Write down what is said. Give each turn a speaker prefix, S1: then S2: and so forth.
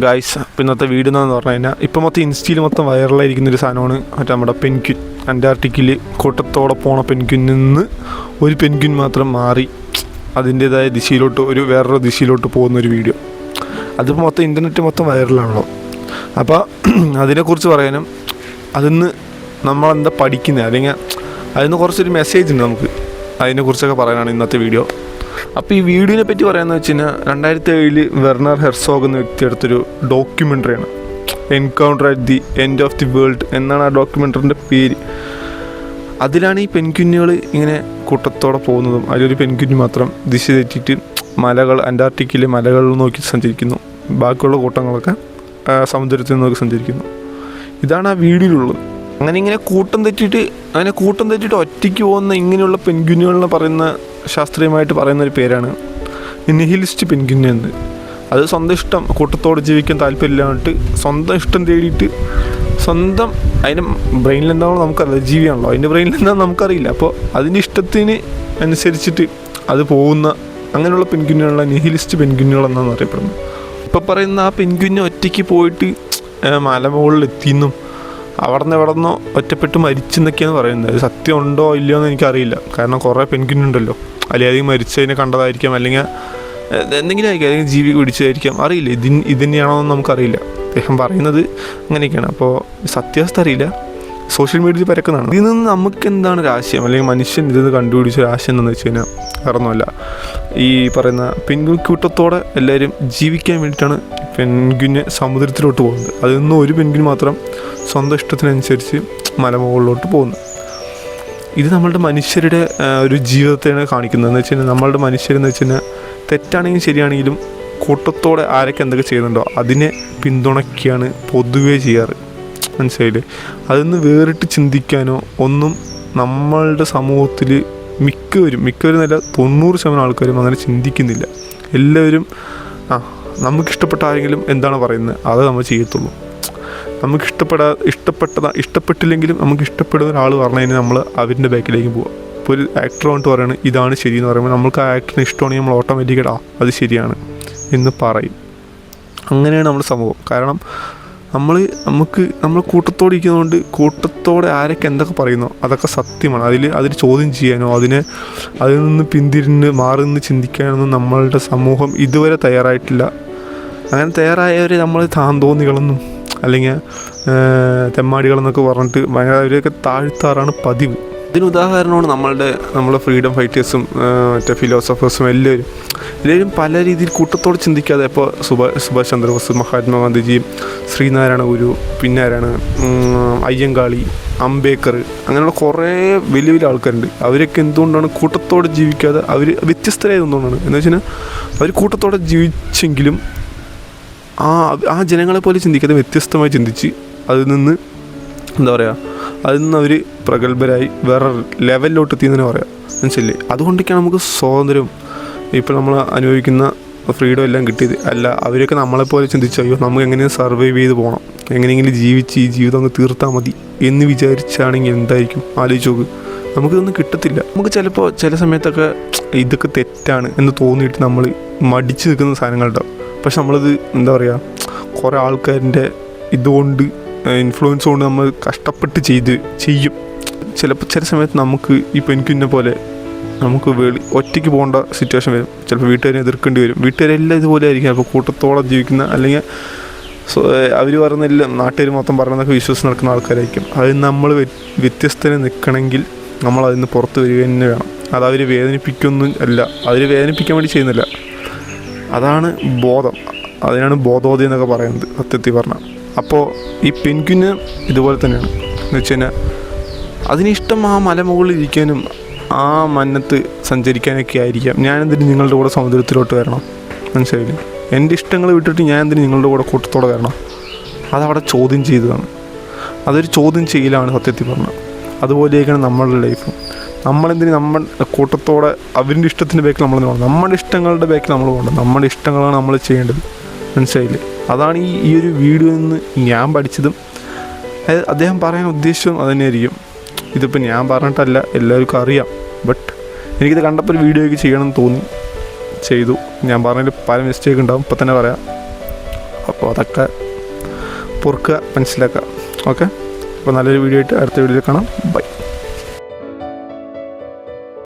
S1: Guys ഇപ്പം ഇന്നത്തെ video എന്ന് പറഞ്ഞു കഴിഞ്ഞാൽ ഇപ്പം മൊത്തം ഇൻസ്റ്റയിൽ മൊത്തം വൈറലായിരിക്കുന്ന ഒരു സാധനമാണ് മറ്റേ നമ്മുടെ പെൻക്വിൻ അന്റാർട്ടിക്കിൽ കൂട്ടത്തോടെ പോണ പെൻക്യുൻ നിന്ന് ഒരു പെൻക്വിൻ മാത്രം മാറി. അതിന്റേതായ ദിശയിലോട്ട് ഒരു വേറൊരു ദിശയിലോട്ട് പോകുന്ന ഒരു വീഡിയോ അതിപ്പോൾ മൊത്തം ഇന്റർനെറ്റ് മൊത്തം വൈറലാണല്ലോ അപ്പോൾ അതിനെക്കുറിച്ച് പറയാനും അതിന്ന് നമ്മളെന്താ പഠിക്കുന്നത് അല്ലെങ്കിൽ അതിന് കുറച്ചൊരു മെസ്സേജ് ഉണ്ട് നമുക്ക്. അതിനെക്കുറിച്ചൊക്കെ പറയാനാണ് ഇന്നത്തെ വീഡിയോ അപ്പോൾ ഈ വീഡിയോനെ പറ്റി പറയാമെന്ന് വെച്ച് കഴിഞ്ഞാൽ രണ്ടായിരത്തി ഏഴിൽ വെർണർ ഹെർസോഗ് എന്ന വ്യക്തി എടുത്തൊരു ഡോക്യുമെന്ററിയാണ് encounter at the end of the world എന്നാണ് ആ ഡോക്യുമെന്ററിന്റെ പേര്. അതിലാണ് ഈ പെൻക്വിന്നുകൾ ഇങ്ങനെ കൂട്ടത്തോടെ പോകുന്നതും അതിലൊരു പെൻക്വിന് മാത്രം ദിശ തെറ്റിയിട്ട് മലകൾ അന്റാർട്ടിക്കയിലെ മലകൾ നോക്കി സഞ്ചരിക്കുന്നു. ബാക്കിയുള്ള കൂട്ടങ്ങളൊക്കെ സമുദ്രത്തിൽ നോക്കി സഞ്ചരിക്കുന്നു. ഇതാണ് ആ വീഡിയോയിലുള്ളത് അങ്ങനെ ഇങ്ങനെ കൂട്ടം തെറ്റിയിട്ട് അങ്ങനെ കൂട്ടം തെറ്റിയിട്ട് ഒറ്റയ്ക്ക് പോകുന്ന ഇങ്ങനെയുള്ള പെൻഗ്വിനുകളെന്ന് പറയുന്ന ശാസ്ത്രീയമായിട്ട് പറയുന്നൊരു പേരാണ്. നിഹിലിസ്റ്റ് പെൻഗ്വിൻ എന്ന്. അത് സ്വന്തം ഇഷ്ടം കൂട്ടത്തോട് ജീവിക്കാൻ താല്പര്യമില്ലാണ്ട് സ്വന്തം ഇഷ്ടം തേടിയിട്ട് സ്വന്തം അതിന്റെ ബ്രെയിനിൽ എന്താണോ നമുക്കറിയില്ല ജീവിയാണല്ലോ. അതിന്റെ ബ്രെയിനിൽ എന്താണെന്ന് നമുക്കറിയില്ല. അപ്പോൾ അതിന്റെ ഇഷ്ടത്തിന് അനുസരിച്ചിട്ട് അത് പോകുന്ന അങ്ങനെയുള്ള പെൻഗ്വിനുകളെ നിഹിലിസ്റ്റ് പെൻഗ്വിനുകൾ എന്നാണ് അറിയപ്പെടുന്നത്. ഇപ്പോൾ പറയുന്ന ആ പെൻഗ്വിന് ഒറ്റയ്ക്ക് പോയിട്ട് മലമുകളിൽ എത്തിയെന്നും അവിടെ നിന്ന് എവിടെ നിന്നോ ഒറ്റപ്പെട്ട് മരിച്ചെന്നൊക്കെയാണ് പറയുന്നത്. സത്യം ഉണ്ടോ ഇല്ലയോ എന്ന് എനിക്കറിയില്ല. കാരണം കുറേ പെൻഗ്വിനുണ്ടല്ലോ. അല്ലെങ്കിൽ മരിച്ചതിനെ കണ്ടതായിരിക്കാം അല്ലെങ്കിൽ എന്തെങ്കിലും ആയിരിക്കും അല്ലെങ്കിൽ ജീവി പിടിച്ചതായിരിക്കാം അറിയില്ല ഇതിന് ഇതിനെയാണോന്ന് എന്ന് നമുക്കറിയില്ല. അദ്ദേഹം പറയുന്നത് അങ്ങനെയൊക്കെയാണ് അപ്പോൾ സത്യാവസ്ഥ അറിയില്ല. സോഷ്യൽ മീഡിയയിൽ പരക്കുന്നതാണ്. ഇതിൽ നിന്ന് നമുക്ക് എന്താണ് ആശയം അല്ലെങ്കിൽ മനുഷ്യൻ ഇതിൽ നിന്ന് കണ്ടുപിടിച്ച ആശയം എന്താണെന്ന് വെച്ച് കഴിഞ്ഞാൽ വേറൊന്നുമല്ല. ഈ പറയുന്ന കൂട്ടത്തോടെ എല്ലാവരും ജീവിക്കാൻ വേണ്ടിയിട്ടാണ് പെൺകുഞ്ഞ് സമുദ്രത്തിലോട്ട് പോകുന്നത്. അതിൽ നിന്ന് ഒരു പെൻഗ്വിൻ മാത്രം സ്വന്തം ഇഷ്ടത്തിനനുസരിച്ച് മലമുകളിലോട്ട് പോകുന്നു ഇത് നമ്മളുടെ മനുഷ്യരുടെ ഒരു ജീവിതത്തെയാണ് കാണിക്കുന്നത്. എന്ന് വെച്ച് കഴിഞ്ഞാൽ നമ്മളുടെ മനുഷ്യരെന്ന് വെച്ച് കഴിഞ്ഞാൽ തെറ്റാണെങ്കിലും ശരിയാണെങ്കിലും കൂട്ടത്തോടെ ആരൊക്കെ എന്തൊക്കെ ചെയ്യുന്നുണ്ടോ അതിനെ പിന്തുണയ്ക്കുകയാണ് പൊതുവേ ചെയ്യാറ്. മനസ്സിലായില്ലേ? അതൊന്ന് വേറിട്ട് ചിന്തിക്കാനോ ഒന്നും നമ്മളുടെ സമൂഹത്തിൽ മിക്കവരും മിക്കവരും നല്ല തൊണ്ണൂറ് ശതമാനം ആൾക്കാരും അങ്ങനെ ചിന്തിക്കുന്നില്ല. എല്ലാവരും ആ നമുക്കിഷ്ടപ്പെട്ട ആരെങ്കിലും എന്താണ് പറയുന്നത്? അത് നമ്മൾ ചെയ്യത്തുള്ളൂ. നമുക്ക് ഇഷ്ടപ്പെടാ ഇഷ്ടപ്പെട്ടതാ ഇഷ്ടപ്പെട്ടില്ലെങ്കിലും നമുക്ക് ഇഷ്ടപ്പെടുന്ന ഒരാൾ പറഞ്ഞു കഴിഞ്ഞാൽ നമ്മൾ അവരിന്റെ ബാക്കിലേക്ക് പോവുക ഇപ്പോൾ ഒരു ആക്ടർ വന്നിട്ട് പറയുന്നത് ഇതാണ് ശരി എന്ന് പറയുമ്പോൾ നമുക്ക് ആ ആക്ടറിന് ഇഷ്ടമാണെങ്കിൽ നമ്മൾ ഓട്ടോമാറ്റിക്കായിട്ട് അത് ശരിയാണ് എന്ന് പറയും. അങ്ങനെയാണ് നമ്മുടെ സംഭവം കാരണം നമ്മൾ നമുക്ക് നമ്മൾ കൂട്ടത്തോടെ ഇരിക്കുന്നതുകൊണ്ട് കൂട്ടത്തോടെ ആരൊക്കെ എന്തൊക്കെ പറയുന്നോ അതൊക്കെ സത്യമാണ്. അതിൽ അതിൽ ചോദ്യം ചെയ്യാനോ അതിനെ അതിൽ നിന്ന് പിന്തിരിഞ്ഞ് മാറി നിന്ന് ചിന്തിക്കാനൊന്നും നമ്മളുടെ സമൂഹം ഇതുവരെ തയ്യാറായിട്ടില്ല. അങ്ങനെ തയ്യാറായവരെ നമ്മൾ താന്തോന്നികളെന്നും അല്ലെങ്കിൽ തെമ്മാടികളെന്നൊക്കെ പറഞ്ഞിട്ട് ഭയങ്കര അവരെയൊക്കെ താഴ്ത്താറാണ് പതിവ്. ഇതിന് ഉദാഹരണമാണ് നമ്മളുടെ നമ്മളെ ഫ്രീഡം ഫൈറ്റേഴ്സും മറ്റേ ഫിലോസഫേഴ്സും എല്ലാവരും. എല്ലാവരും പല രീതിയിൽ കൂട്ടത്തോടെ ചിന്തിക്കാതെ ഇപ്പോൾ സുഭാ സുഭാഷ് ചന്ദ്രബോസ് മഹാത്മാഗാന്ധിജിയും ശ്രീനാരായണ ഗുരു പിന്നെ ആരാണ് അയ്യങ്കാളി അംബേദ്കർ അങ്ങനെയുള്ള കുറേ വലിയ വലിയ ആൾക്കാരുണ്ട്. അവരൊക്കെ എന്തുകൊണ്ടാണ് കൂട്ടത്തോടെ ജീവിക്കാതെ അവർ വ്യത്യസ്തരായത് എന്തുകൊണ്ടാണ് എന്ന് വെച്ചാൽ അവർ കൂട്ടത്തോടെ ജീവിച്ചെങ്കിലും ആ ആ ജനങ്ങളെ പോലെ ചിന്തിക്കാതെ വ്യത്യസ്തമായി ചിന്തിച്ച് അതിൽ നിന്ന് എന്താ പറയുക അതിൽ നിന്ന് അവർ പ്രഗത്ഭരായി വേറെ ലെവലിലോട്ട് എത്തിയെന്ന് പറയാം. മനസ്സില്ലേ അതുകൊണ്ടൊക്കെയാണ് നമുക്ക് സ്വാതന്ത്ര്യം. ഇപ്പോൾ നമ്മൾ അനുഭവിക്കുന്ന ഫ്രീഡം എല്ലാം കിട്ടിയത്. അല്ല അവരൊക്കെ നമ്മളെപ്പോലെ ചിന്തിച്ചു അയ്യോ നമുക്ക് എങ്ങനെയും സർവൈവ് ചെയ്ത് പോകണം എങ്ങനെയെങ്കിലും ജീവിച്ച് ഈ ജീവിതം അങ്ങ് തീർത്താൽ മതി എന്ന് വിചാരിച്ചാണെങ്കിൽ എന്തായിരിക്കും? ആലോചിച്ച് നോക്ക്. നമുക്കിതൊന്നും കിട്ടത്തില്ല. നമുക്ക് ചിലപ്പോൾ ചില സമയത്തൊക്കെ ഇതൊക്കെ തെറ്റാണ് എന്ന് തോന്നിയിട്ട് നമ്മൾ മടിച്ച് നിൽക്കുന്ന സാധനങ്ങളുണ്ടാവും. പക്ഷെ നമ്മളിത് എന്താ പറയുക കുറേ ആൾക്കാരിന്റെ ഇതുകൊണ്ട് ഇൻഫ്ലുവൻസ് കൊണ്ട് നമ്മൾ കഷ്ടപ്പെട്ട് ചെയ്ത് ചെയ്യും. ചിലപ്പോൾ ചില സമയത്ത് നമുക്ക് ഇപ്പോൾ എനിക്കിന്നെ പോലെ നമുക്ക് വെളി ഒറ്റയ്ക്ക് പോകേണ്ട സിറ്റുവേഷൻ വരും. ചിലപ്പോൾ വീട്ടുകാരെ എതിർക്കേണ്ടി വരും. വീട്ടുകാരെല്ലാം ഇതുപോലെ ആയിരിക്കും. അപ്പോൾ കൂട്ടത്തോളം ജീവിക്കുന്ന അല്ലെങ്കിൽ അവർ പറയുന്നില്ല നാട്ടുകാർ മൊത്തം പറയുന്നതൊക്കെ വിശ്വസിച്ച് നടക്കുന്ന ആൾക്കാരായിരിക്കും. അതിൽ നമ്മൾ വ്യത്യസ്തനെ നിൽക്കണമെങ്കിൽ നമ്മൾ അതിൽ നിന്ന് പുറത്ത് വരിക തന്നെ വേണം. അത് അവർ വേദനിപ്പിക്കൊന്നും അല്ല. അവർ വേദനിപ്പിക്കാൻ വേണ്ടി ചെയ്യുന്നില്ല. അതാണ് ബോധം. അതിനാണ് ബോധോദയം എന്നൊക്കെ പറയുന്നത് സത്യത്തിൽ പറഞ്ഞാൽ. അപ്പോൾ ഈ പെൻഗ്വിന് ഇതുപോലെ തന്നെയാണ്. എന്ന് വെച്ച് കഴിഞ്ഞാൽ അതിനിഷ്ടം ആ മലമുകളിൽ ഇരിക്കാനും ആ മന്നത്ത് സഞ്ചരിക്കാനൊക്കെ ആയിരിക്കാം. ഞാൻ എന്തിന് നിങ്ങളുടെ കൂടെ സമുദ്രത്തിലോട്ട് വരണം. മനസ്സിലായില്ലേ? എന്റെ ഇഷ്ടങ്ങൾ വിട്ടിട്ട് ഞാൻ എന്തിന് നിങ്ങളുടെ കൂടെ കൂട്ടത്തോടെ വരണം. അതവിടെ ചോദ്യം ചെയ്തതാണ്. അതൊരു ചോദ്യം ചെയ്യലാണ് സത്യത്തിൽ പറഞ്ഞത് അതുപോലെയൊക്കെയാണ് നമ്മളുടെ ലൈഫും. നമ്മളെന്തിന് നമ്മൾ കൂട്ടത്തോടെ അവരുടെ ഇഷ്ടത്തിന്റെ ബേക്കിൽ നമ്മൾ പോകണം. നമ്മുടെ ഇഷ്ടങ്ങളുടെ ബേക്കിൽ നമ്മൾ പോകണം നമ്മുടെ ഇഷ്ടങ്ങളാണ് നമ്മൾ ചെയ്യേണ്ടത്. മനസ്സിലായില്ലേ? അതാണ് ഈ ഈ ഒരു വീഡിയോയിൽ നിന്ന് ഞാൻ പഠിച്ചതും അതായത് അദ്ദേഹം പറയാൻ ഉദ്ദേശിച്ചതും അത് തന്നെയായിരിക്കും. ഇതിപ്പോൾ ഞാൻ പറഞ്ഞിട്ടല്ല എല്ലാവർക്കും അറിയാം. ബട്ട് എനിക്കിത് കണ്ടപ്പോൾ ഒരു വീഡിയോ ഒക്കെ ചെയ്യണമെന്ന് തോന്നി. ചെയ്തു. ഞാൻ പറഞ്ഞതിൽ പല മിസ്റ്റേക്ക് ഉണ്ടാവും. ഇപ്പം തന്നെ പറയാം. അപ്പോൾ അതൊക്കെ പൊറുക്കുക മനസ്സിലാക്കുക. ഓക്കെ അപ്പോൾ നല്ലൊരു വീഡിയോ ആയിട്ട് അടുത്ത വീഡിയോയിൽ കാണാം. ബൈ